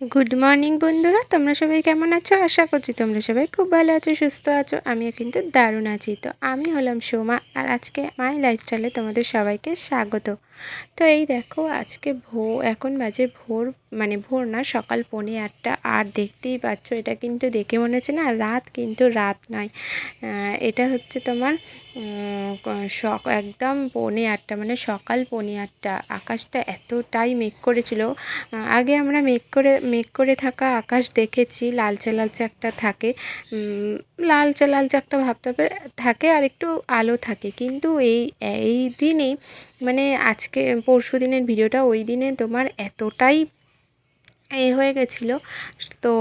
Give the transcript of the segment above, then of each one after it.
Good morning বন্ধুরা। তোমরা সবাই কেমন আছো? আশা করছি তোমরা সবাই খুব ভালো আছো, সুস্থ আছো। আমিও কিন্তু দারুণ আছি। তো আমি হলাম সোমা, আর আজকে মাই লাইফস্টাইলে তোমাদের সবাইকে স্বাগত। তো এই দেখো, আজকে ভোর, এখন বাজে ভোর মানে ভোর না, সকাল পৌনে আটটা। আর দেখতেই পাচ্ছ, এটা কিন্তু দেখে মনে হচ্ছে না রাত কিন্তু রাত নয়। এটা হচ্ছে তোমার সক, একদম পৌনে আটটা মানে সকাল পৌনে আটটা। আকাশটা এতটাই মেঘ করেছিল। আগে আমরা মেঘ করে মেঘ করে থাকা আকাশ দেখেছি, লালচে লালচে একটা থাকে। লালচে লালচে একটা ভাবতে থাকে আর একটু আলো থাকে। কিন্তু এই এই দিনেই মানে আজকে, পরশু দিনের ভিডিওটা ওই দিনে তোমার এতটাই এ হয়ে গেছিল। তো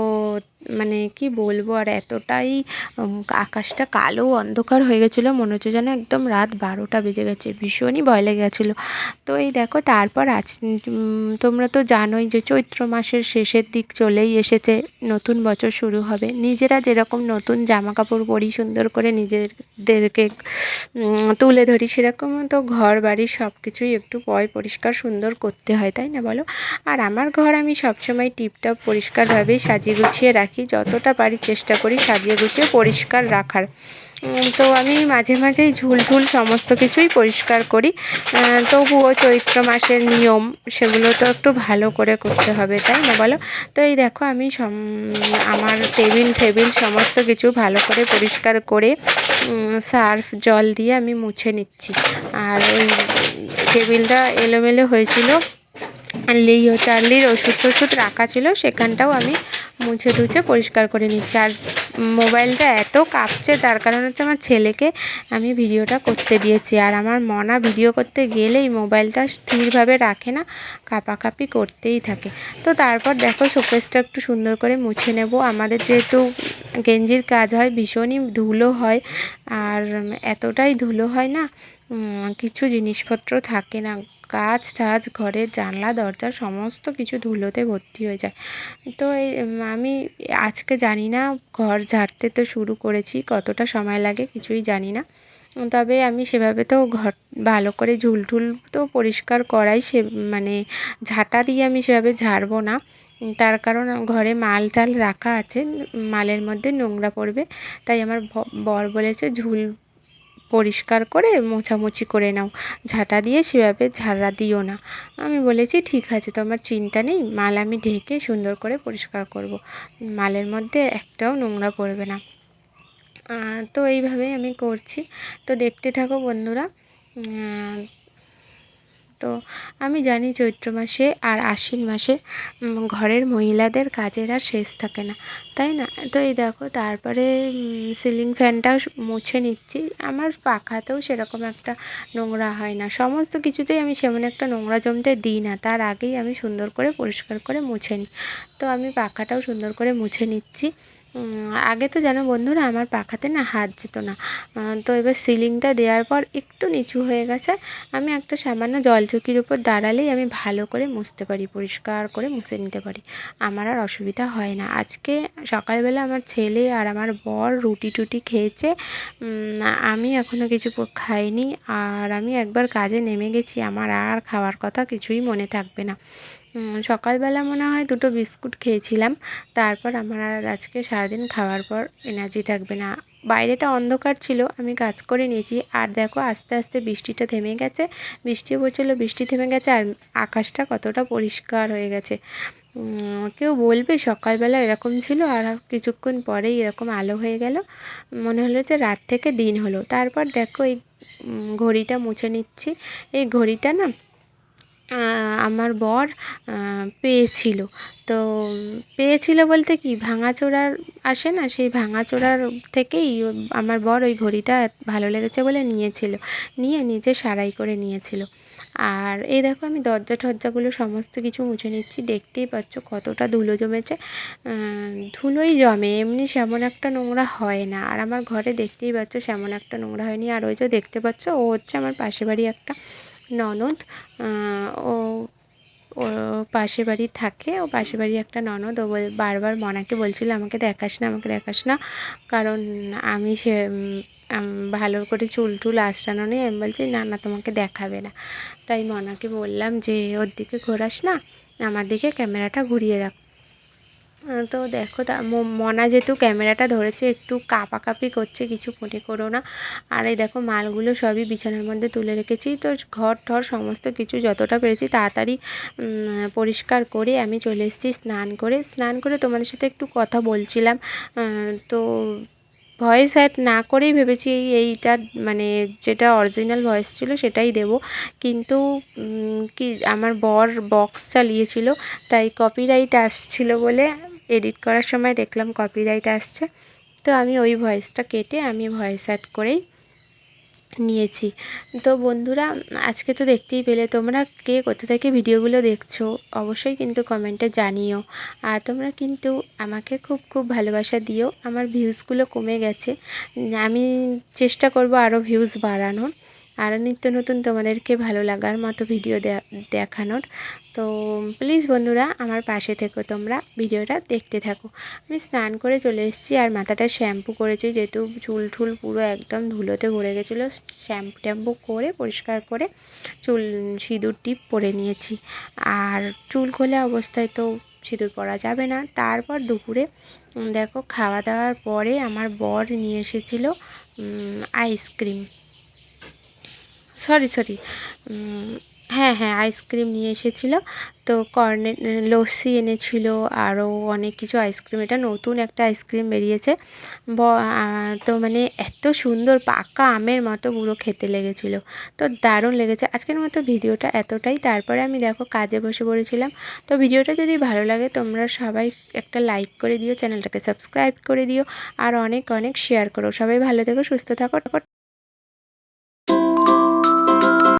মানে কি বলব, আর এতটাই আকাশটা কালো অন্ধকার হয়ে গেছিল, মনে হচ্ছে যেন একদম রাত বারোটা বেজে গেছে, ভীষণই ভয় লেগে গেছিল। তো এই দেখো, তারপর আজ তোমরা তো জানোই যে চৈত্র মাসের শেষের দিক চলেই এসেছে, নতুন বছর শুরু হবে। নিজেরা যেরকম নতুন জামা কাপড় পরি, সুন্দর করে নিজেদেরকে তুলে ধরি সেরকম তো ঘর, বাড়ি সব কিছুই একটু পয় পরিষ্কার, সুন্দর করতে হয়, তাই না বলো? আর আমার ঘর আমি সবসময় টিপটপ পরিষ্কারভাবেই সাজিয়ে গুছিয়ে রাখি। যতটা পারি চেষ্টা করি সাজিয়ে গুছিয়ে পরিষ্কার রাখার। তো আমি মাঝে মাঝেই ঝুল ঝুল সমস্ত কিছুই পরিষ্কার করি। তবুও চৈত্র মাসের নিয়ম, সেগুলো তো একটু ভালো করে করতে হবে, তাই না বলো? তো এই দেখো আমি আমার টেবিল ফেবিল সমস্ত কিছু ভালো করে পরিষ্কার করে সার্ফ জল দিয়ে আমি মুছে নিচ্ছি। আর ওই টেবিলটা এলোমেলো হয়েছিল লিও চার্লির ওষুধ টষুধ রাখা ছিল, সেখানটাও আমি মুছে টুছে পরিষ্কার করে নিচ্ছি। আর মোবাইলটা এত কাঁপছে, তার কারণ হচ্ছে আমার ছেলেকে আমি ভিডিওটা করতে দিয়েছি। আর আমার মনা ভিডিও করতে গেলেই মোবাইলটা স্থিরভাবে রাখে না, কাঁপাকাঁপি করতেই থাকে। তো তারপর দেখো শোকেসটা একটু সুন্দর করে মুছে নেব। আমাদের যেহেতু গেঞ্জির কাজ হয়, ভীষণই ধুলো হয়। আর এতটাই ধুলো হয় না কিছু জিনিসপত্র থাকে না। কাজ টাজ, ঘরের জানলা, দরজা, সমস্ত কিছু ধুলোতে ভর্তি হয়ে যায়। তো আমি আজকে জানি না, ঘর ঝাড়তে তো শুরু করেছি, কতটা সময় লাগে কিছুই জানি না। তবে আমি সেভাবে তো ঘর ভালো করে ঝুল ঠুল তো পরিষ্কার করাই সে মানে ঝাঁটা দিয়ে আমি সেভাবে ঝাড়বো না। তার কারণ ঘরে মাল টাল রাখা আছে, মালের মধ্যে নোংরা পড়বে। তাই আমার বর বলেছে ঝুল পরিষ্কার করে মোছামুছি করে নাও। ঝাঁটা দিয়ে সেভাবে ঝাড়া দিও না। আমি বলেছি, ঠিক আছে, তোমার চিন্তা নেই। মাল আমি ঢেকে সুন্দর করে পরিষ্কার করব। মালের মধ্যে একটাও নোংরা পড়বে না। তো এইভাবেই আমি করছি। তো দেখতে থাকো বন্ধুরা তো আমি জানি চৈত্র মাসে আর আশ্বিন মাসে ঘরের মহিলাদের কাজের আর শেষ থাকে না, তাই না? তো এই দেখো, তারপরে সিলিং ফ্যানটাও মুছে নিচ্ছি। আমার পাখাতেও সেরকম একটা নোংরা হয় না। সমস্ত কিছুতেই আমি সেমন একটা নোংরা জমতে দিই না। তার আগেই আমি সুন্দর করে পরিষ্কার করে মুছে নিই। তো আমি পাখাটাও সুন্দর করে মুছে নিচ্ছি। আগে তো জানো বন্ধুরা আমার পাখাতে না হাত যেত না। তো এবার সিলিংটা দেওয়ার পর একটু নিচু হয়ে গেছে। আমি একটা সামান্য জলচকির উপর দাঁড়ালেই আমি ভালো করে মুছতে পারি, পরিষ্কার করে মুছে নিতে পারি। আমার আর অসুবিধা হয় না। আজকে সকালবেলা আমার ছেলে আর আমার বর রুটি টুটি খেয়েছে। আমি এখনও কিছু খাইনি। আর আমি একবার কাজে নেমে গেছি। আমার আর খাওয়ার কথা কিছুই মনে থাকবে না। সকালবেলা মনে হয় দুটো বিস্কুট খেয়েছিলাম। তারপর আমার আর আজকে সারাদিন খাওয়ার পর এনার্জি থাকবে না। বাইরেটা অন্ধকার ছিল, আমি কাজ করে নিয়েছি। আর দেখো, আস্তে আস্তে বৃষ্টিটা থেমে গেছে। বৃষ্টি পড়ছিল, বৃষ্টি থেমে গেছে, আর আকাশটা কতটা পরিষ্কার হয়ে গেছে। কেউ বলবে সকালবেলা এরকম ছিল, আর কিছুক্ষণ পরেই এরকম আলো হয়ে গেল। মনে হলো যে রাত থেকে দিন হলো। তারপর দেখো, এই ঘড়িটা মুছে নিচ্ছি। এই ঘড়িটা না আমার বর পেয়েছিল। তো পেয়েছিল বলতে কি, ভাঙাচোরার আসে না, সেই ভাঙাচোরার থেকেই আমার বর ওই ঘড়িটা ভালো লেগেছে বলে নিয়েছিল। নিয়ে নিজে সারাই করে নিয়েছিল। আর এই দেখো আমি দরজা ঠরজাগুলো সমস্ত কিছু মুছে নিচ্ছি। দেখতেই পাচ্ছ কতটা ধুলো জমেছে। ধুলোই জমে, এমনি সেমন একটা নোংরা হয় না। আর আমার ঘরে দেখতেই পাচ্ছ সেমন একটা নোংরা হয়নি। আর ওই যে দেখতে পাচ্ছ, ও হচ্ছে আমার পাশে বাড়ি একটা ননদ ও ও পাশে বাড়ি থাকে, ও পাশে বাড়ি একটা ননদ, ও বারবার মনাকে বলছিল, আমাকে দেখাস না, আমাকে দেখাস না। কারণ আমি সে ভালো করে চুল টুল আশ্রানো নেই, আমি বলছি, না না, তোমাকে দেখাবে না। তাই মনাকে বললাম যে, ওর দিকে ঘোরাস না, আমার দিকে ক্যামেরাটা ঘুরিয়ে রাখ। তো দেখো তা মনা যেহেতু ক্যামেরাটা ধরেছে, একটু কাঁপাকাঁপি করছে, কিছু মনে করো না। আর এই দেখো মালগুলো সবই বিছানার মধ্যে তুলে রেখেছি। তো ঘর ঠর সমস্ত কিছু যতটা পেরেছি তাড়াতাড়ি পরিষ্কার করে আমি চলে এসেছি স্নান করে। স্নান করে তোমাদের সাথে একটু কথা বলছিলাম। তো ভয়েস অ্যাড না করেই ভেবেছি এই, এইটা মানে যেটা অরিজিনাল ভয়েস ছিল সেটাই দেব। কিন্তু কি আমার বর বক্স চালিয়েছিল, তাই কপিরাইট আসছিল বলে এডিট করার সময় দেখলাম কপিরাইট আসছে। তো আমি ওই ভয়েসটা কেটে আমি ভয়েস অ্যাড করেই নিয়েছি। তো বন্ধুরা, আজকে তো দেখতেই পেলে, তোমরা কে কোথা থেকে ভিডিওগুলো দেখছ অবশ্যই কিন্তু কমেন্টে জানিও। আর তোমরা কিন্তু আমাকে খুব খুব ভালোবাসা দিও, আমার ভিউজগুলো কমে গেছে। আমি চেষ্টা করব আরও ভিউজ বাড়ানোর। আর নিত্য নতুন তোমাদেরকে ভালো লাগার মতো ভিডিও দেখানোর। তো প্লিজ বন্ধুরা, আমার পাশে থেকো তোমরা, ভিডিওটা দেখতে থাকো। আমি স্নান করে চলে এসেছি আর মাথাটা শ্যাম্পু করেছি, যেহেতু চুল ঠুল পুরো একদম ধুলোতে ভরে গেছিল। শ্যাম্পু ট্যাম্পু করে, পরিষ্কার করে চুল, সিঁদুর টিপ পরে নিয়েছি। আর চুল খোলা অবস্থায় তো সিঁদুর পরা যাবে না। তারপর দুপুরে দেখো, খাওয়া দাওয়ার পরে আমার বর নিয়ে এসেছিল আইসক্রিম সরি সরি। হ্যাঁ হ্যাঁ আইসক্রিম নিয়ে এসেছিল। তো কর্নে, লস্যি এনেছিল, আরও অনেক কিছু আইসক্রিম। এটা নতুন একটা আইসক্রিম বেরিয়েছে। ব তো মানে এত সুন্দর, পাকা আমের মতো পুরো খেতে লেগেছিলো। তো দারুণ লেগেছে। আজকের মতো ভিডিওটা এতটাই। তারপরে আমি দেখো কাজে বসে পড়েছিলাম। তো ভিডিওটা যদি ভালো লাগে, তোমরা সবাই একটা লাইক করে দিও, চ্যানেলটাকে সাবস্ক্রাইব করে দিও, আর অনেক অনেক শেয়ার করো। সবাই ভালো থেকো, সুস্থ থাকো